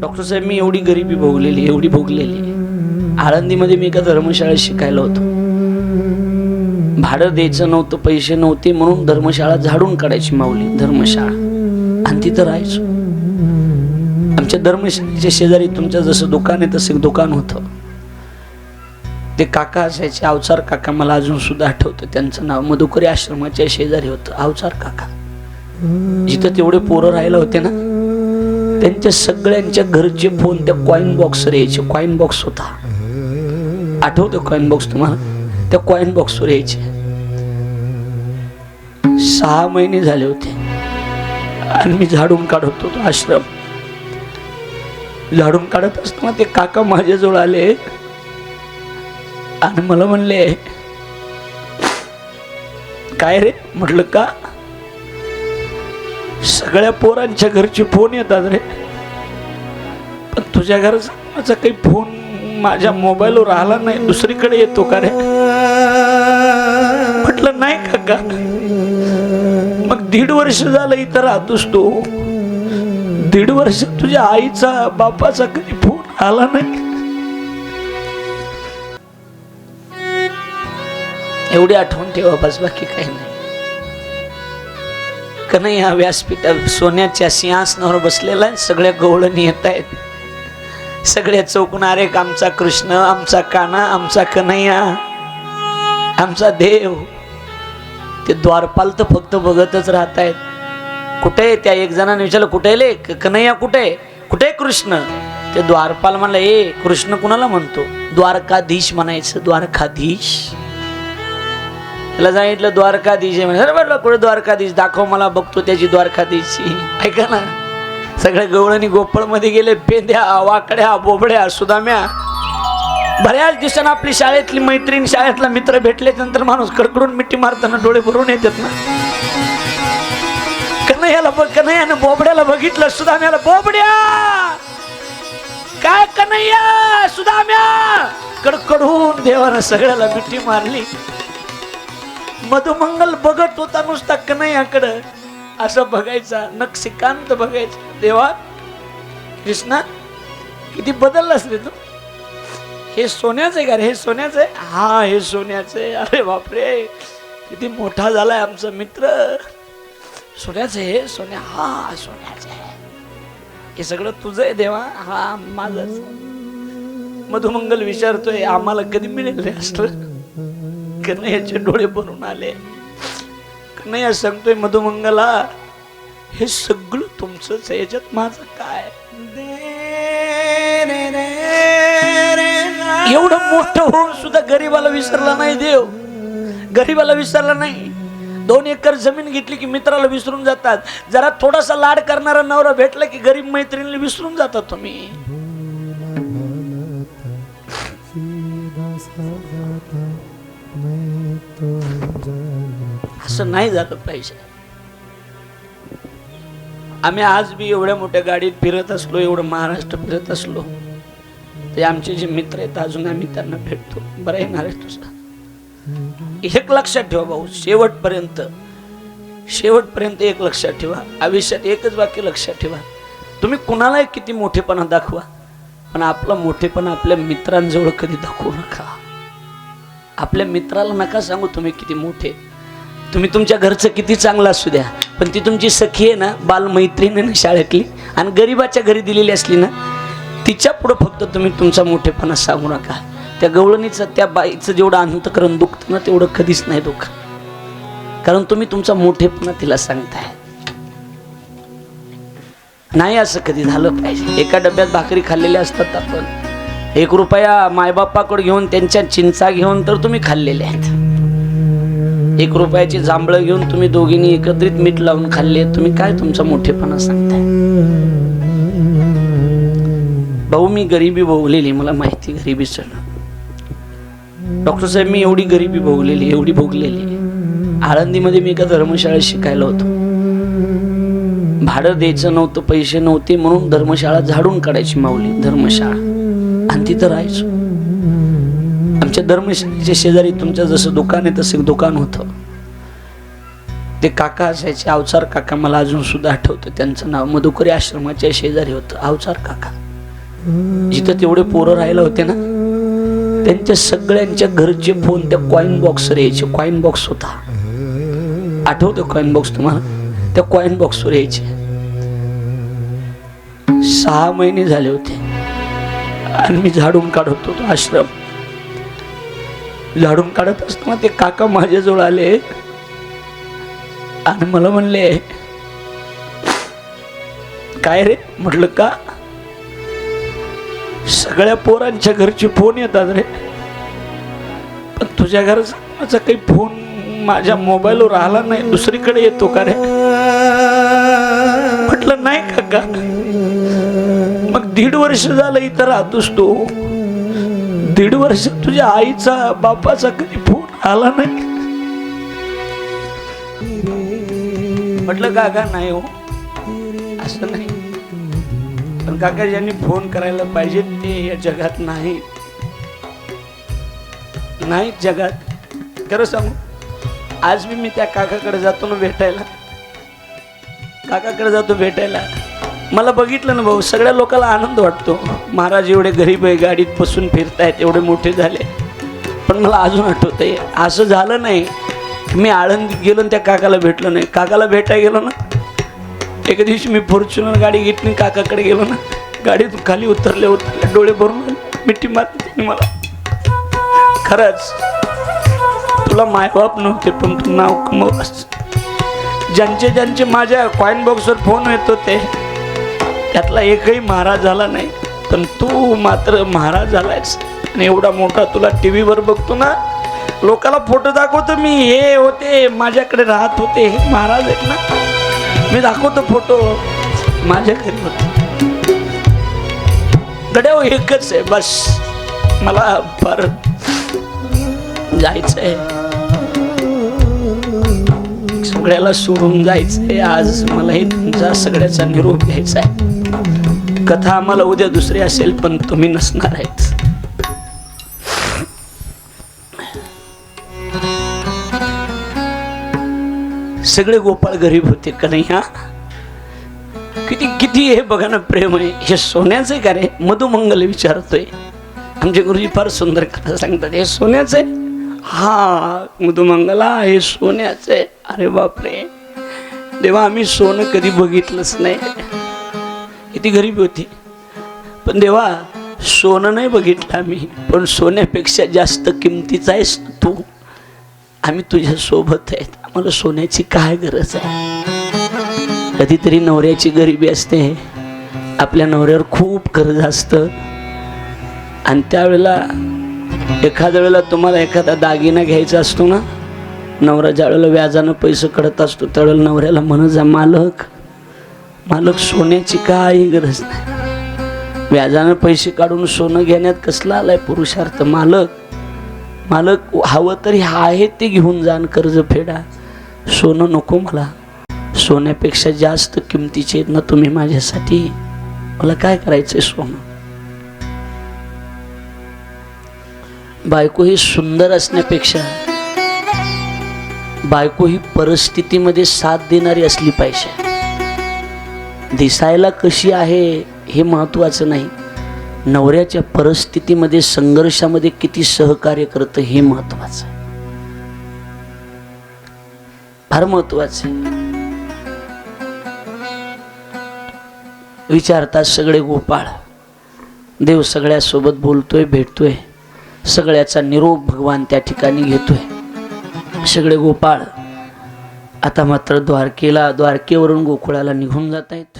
Doctor साहेब मी एवढी गरिबी भोगलेली एवढी भोगलेली आळंदीमध्ये मी एका धर्मशाळेत शिकायला होतो. भाडं द्यायचं नव्हतं पैसे नव्हते म्हणून धर्मशाळा झाडून काढायची माऊली धर्मशाळा. आणि तिथं राहायचो. आमच्या धर्मशाळेच्या शेजारी तुमचं जसं दुकान आहे तसं एक दुकान होतं. ते काका असायचे अवचार काका मला अजून सुद्धा आठवतं. त्यांचं नाव मधुकरी आश्रमाच्या शेजारी होतं अवचार काका. जिथं तेवढे पोरं राहिलं होते ना त्यांच्या सगळ्यांच्या घरचे फोन त्या कॉईन बॉक्सवर यायचे. कॉईन बॉक्स होता. आठवतो कॉईन बॉक्स तुम्हाला? त्या कॉईन बॉक्सवर यायचे. सहा महिने झाले होते. आणि मी झाडून काढत होतो आश्रम. झाडून काढत असताना ते काका माझ्याजवळ आले. आणि मला म्हणले काय रे? म्हटलं का? सगळ्या पोरांच्या घरचे फोन येतात रे. पण तुझ्या घराचा माझा काही फोन माझ्या मोबाईलवर आला नाही दुसरीकडे येतो का रे? म्हटलं नाही काका. मग दीड वर्ष झालं इथं राहतोस तू. दीड वर्ष तुझ्या आईचा बापाचा कधी फोन आला नाही. एवढी आठवण ठेवा बस बाकी काही नाही. कन्हैया व्यासपीठा सोन्याच्या सिंहासनावर बसलेला आहे. सगळ्या गवळणी येत आहेत. सगळ्या चौकून आमचा कृष्ण आमचा काना आमचा कन्हैया आमचा देव. ते द्वारपाल तर फक्त बघतच राहत आहेत. कुठे त्या? एक जणांनी विचारलं कुठे ले कन्हैया कुठे कुठे कृष्ण? ते द्वारपाल म्हणलं ए कृष्ण कुणाला म्हणतो? द्वारकाधीश म्हणायचं द्वारकाधीश. त्याला सांगितलं द्वारकाधीश म्हणजे अरे कुठे द्वारकाधीश? दाखव मला बघतो त्याची द्वारकाधीशची. ऐका ना सगळ्या गवळणी गोपळमध्ये गेले पेंद्या वाकड्या बोबड्या सुदाम्या. बऱ्याच दिवसांना आपली शाळेतली मैत्रीण शाळेतला मित्र भेटले नंतर माणूस कडकडून मिठी मारताना डोळे भरून येतात ना. कन्हैयाला बघ कन्हैयानं बोबड्याला बघितलं सुदाम्याला बोबड्या! काय कन्हैया सुदाम्या? कडकडून देवानं सगळ्याला मिठी मारली. मधुमंगल बघत होता नुसता कन्हैयाकडं. असं बघायचा नक्षिकांत बघायचा. देवा कृष्णा किती बदललास रे तू. हे सोन्याचं आहे का रे? हे सोन्याचं आहे? हा हे सोन्याचं आहे. अरे बापरे किती मोठा झालाय आमचा मित्र. सोन्याचं हे सोन्या हा सोन्याचं आहे. हे सगळं तुझं आहे देवा. हा माझं मधुमंगल विचारतोय आम्हाला कधी मिळेल असलं? कन्हैयाचे डोळे भरून आले. कन्हैया सांगतोय मधुमंगला हे सगळं तुमचंच आहे याच्यात माझं काय? एवढं मोठं होऊन सुद्धा गरीबाला विसरला नाही देव. गरीबाला विसरला नाही. दोन एकर जमीन घेतली की मित्राला विसरून जातात. जरा थोडासा लाड करणारा नवरा भेटला की गरीब मैत्रिणीला विसरून जातात तुम्ही. असं नाही झालं पाहिजे आम्ही आज बी एवढ्या मोठ्या गाडीत फिरत असलो एवढं महाराष्ट्र फिरत असलो ते आमचे जे मित्र आहेत अजून आम्ही त्यांना भेटतो. बरं आहे महाराष्ट्र तुझा एक लक्षात ठेवा भाऊ शेवटपर्यंत शेवटपर्यंत एक लक्षात ठेवा. आयुष्यात एकच वाक्य लक्षात ठेवा. तुम्ही कुणालाही किती मोठेपणा दाखवा पण आपला मोठेपणा आपल्या मित्रांजवळ कधी दाखवू नका. आपल्या मित्राला नका सांगू तुम्ही किती मोठे. तुम्ही तुमच्या घरचं किती चांगलं असू द्या पण ती तुमची सखी आहे ना बालमैत्रीण ना शाळेतली आणि गरिबाच्या घरी दिलेली असली ना तिच्या पुढं फक्त तुम्ही तुमचा मोठेपणा सांगू नका. त्या गवळणीचं त्या बाईचं जेवढं अंतकरण दुखतं ना तेवढं कधीच नाही दुःख कारण तुम्ही तुमचा मोठेपणा तिला सांगताय. नाही असं कधी झालं पाहिजे. एका डब्यात भाकरी खाल्लेल्या असतात आपण. एक रुपया मायबापाकडे घेऊन त्यांच्या चिंचा घेऊन तर तुम्ही खाल्लेले आहेत. एक रुपयाची जांभळं घेऊन तुम्ही दोघींनी एकत्रित मीठ लावून खाल्ले तुम्ही काय तुमचा मोठेपणा सांगताय? भाऊ मी गरिबी भोगलेली मला माहिती गरिबी सण डॉक्टर साहेब मी एवढी गरिबी भोगलेली एवढी भोगलेली. आळंदीमध्ये मी एका धर्मशाळेत शिकायला होतो. भाडं द्यायचं नव्हतं पैसे नव्हते म्हणून धर्मशाळा झाडून काढायची माऊली धर्मशाळा. आणि तिथं राहायचो. आमच्या धर्मशाळेच्या शेजारी तुमचं जसं दुकान आहे तसं एक दुकान होतं. ते काका असायचे अवचार काका मला अजून सुद्धा आठवतं. त्यांचं नाव मधुकरी आश्रमाच्या शेजारी होतं अवचार काका. जिथं तेवढे पोरं राहिले होते ना त्यांच्या सगळ्यांच्या घरचे फोन त्या कॉईन बॉक्सवर यायचे. कॉईन बॉक्स होता. आठवतो कॉईन बॉक्स तुम्हाला? त्या कॉईन बॉक्सवर यायचे. सहा महिने झाले होते. आणि मी झाडून काढत होतो आश्रम. झाडून काढत असताना ते काका माझ्याजवळ आले आणि मला म्हणले काय रे? म्हटलं का? सगळ्या पोरांच्या घरचे फोन येतात रे. पण तुझ्या घराचा माझा काही फोन माझ्या मोबाईलवर आला नाही दुसरीकडे येतो का रे? म्हटलं नाही काका. मग दीड वर्ष झालं इथं राहतोस तू. दीड वर्ष तुझ्या आईचा बापाचा कधी फोन आला नाही. म्हटलं काका नाही हो. असं नाही. पण काका ज्यांनी फोन करायला पाहिजे ते या जगात नाही नाही जगात. खरं सांगू आज मी मी त्या काकाकडे जातो ना भेटायला. काकाकडे जातो भेटायला. मला बघितलं ना भाऊ सगळ्या लोकांना आनंद वाटतो. महाराज एवढे गरीब आहे गाडीत बसून फिरतायत एवढे मोठे झाले. पण मला अजून आठवतंय असं झालं नाही. मी आळंदीत गेलो आणि त्या काकाला भेटलो नाही. काकाला भेटायला गेलो ना एका दिवशी मी फॉर्च्युनर गाडी घेतली काकाकडे गेलो ना गाडीतून खाली उतरले उतरले डोळे भरून मिठी मारली मला. खरंच तुला मायबाप नव्हते पण तू नाव कमवलास ज्यांचे ज्यांचे माझ्या कॉईन बॉक्सवर फोन येत होते त्यातला एकही महाराज झाला नाही. पण तू मात्र महाराज झालायस. आणि एवढा मोठा तुला टी व्हीवर बघतो ना लोकाला फोटो दाखवतो मी. हे होते माझ्याकडे राहत होते. हे महाराज आहेत ना. मी दाखवतो फोटो. माझ्या घरी होते. गड्या हो, एकच आहे बस. मला फार जायचं आहे सगळ्याला सोडून जायचंय आज मला हे तुमचा सगळ्याचा निरोप घ्यायचा आहे. कथा आम्हाला उद्या दुसरी असेल पण तुम्ही नसणार आहेत. सगळे गोपाळ गरीब होते कन्हैया किती किती हे बघा ना प्रेम आहे. हे सोन्याचं आहे का रे? मधुमंगल विचारतोय. आमचे गुरुजी फार सुंदर कथा सांगतात. हे सोन्याचं आहे. हा मधुमंगला हे सोन्याचं. आहे अरे बापरे. देवा आम्ही सोनं कधी बघितलंच नाही. किती गरीबी होती. पण देवा सोनं नाही बघितलं आम्ही. पण सोन्यापेक्षा जास्त किमतीचा आहेस तू. आम्ही तुझ्यासोबत आहेत. आम्हाला सोन्याची काय गरज आहे? कधीतरी नवऱ्याची गरिबी असते. आपल्या नवऱ्यावर खूप कर्ज असतं. आणि त्यावेळेला एखाद्या वेळेला तुम्हाला एखादा दागिना घ्यायचा असतो ना नवरा ज्या वेळेला व्याजानं पैसे कडत असतो त्यावेळेला नवऱ्याला म्हणत जा मालक मालक सोन्याची काही गरज नाही. व्याजानं पैसे काढून सोनं घेण्यात कसला आलाय पुरुषार्थ? मालक मालक हवं तरी आहे ते घेऊन जाण कर्ज फेडा. सोनं नको मला. सोन्यापेक्षा जास्त किमतीचे आहेत ना तुम्ही माझ्यासाठी. मला काय करायचंय सोनं? बायको ही सुंदर असण्यापेक्षा बायको ही परिस्थितीमध्ये साथ देणारी असली पाहिजे. दिसायला कशी आहे हे महत्वाचं नाही. नवऱ्याच्या परिस्थितीमध्ये संघर्षामध्ये किती सहकार्य करतं हे महत्वाचं आहे फार महत्वाचं आहे विचारतात सगळे गोपाळ. देव सगळ्यासोबत बोलतोय भेटतोय. सगळ्याचा निरोप भगवान त्या ठिकाणी घेतोय. सगळे गोपाळ आता मात्र द्वारकेला द्वारकेवरून गोकुळाला निघून जात आहेत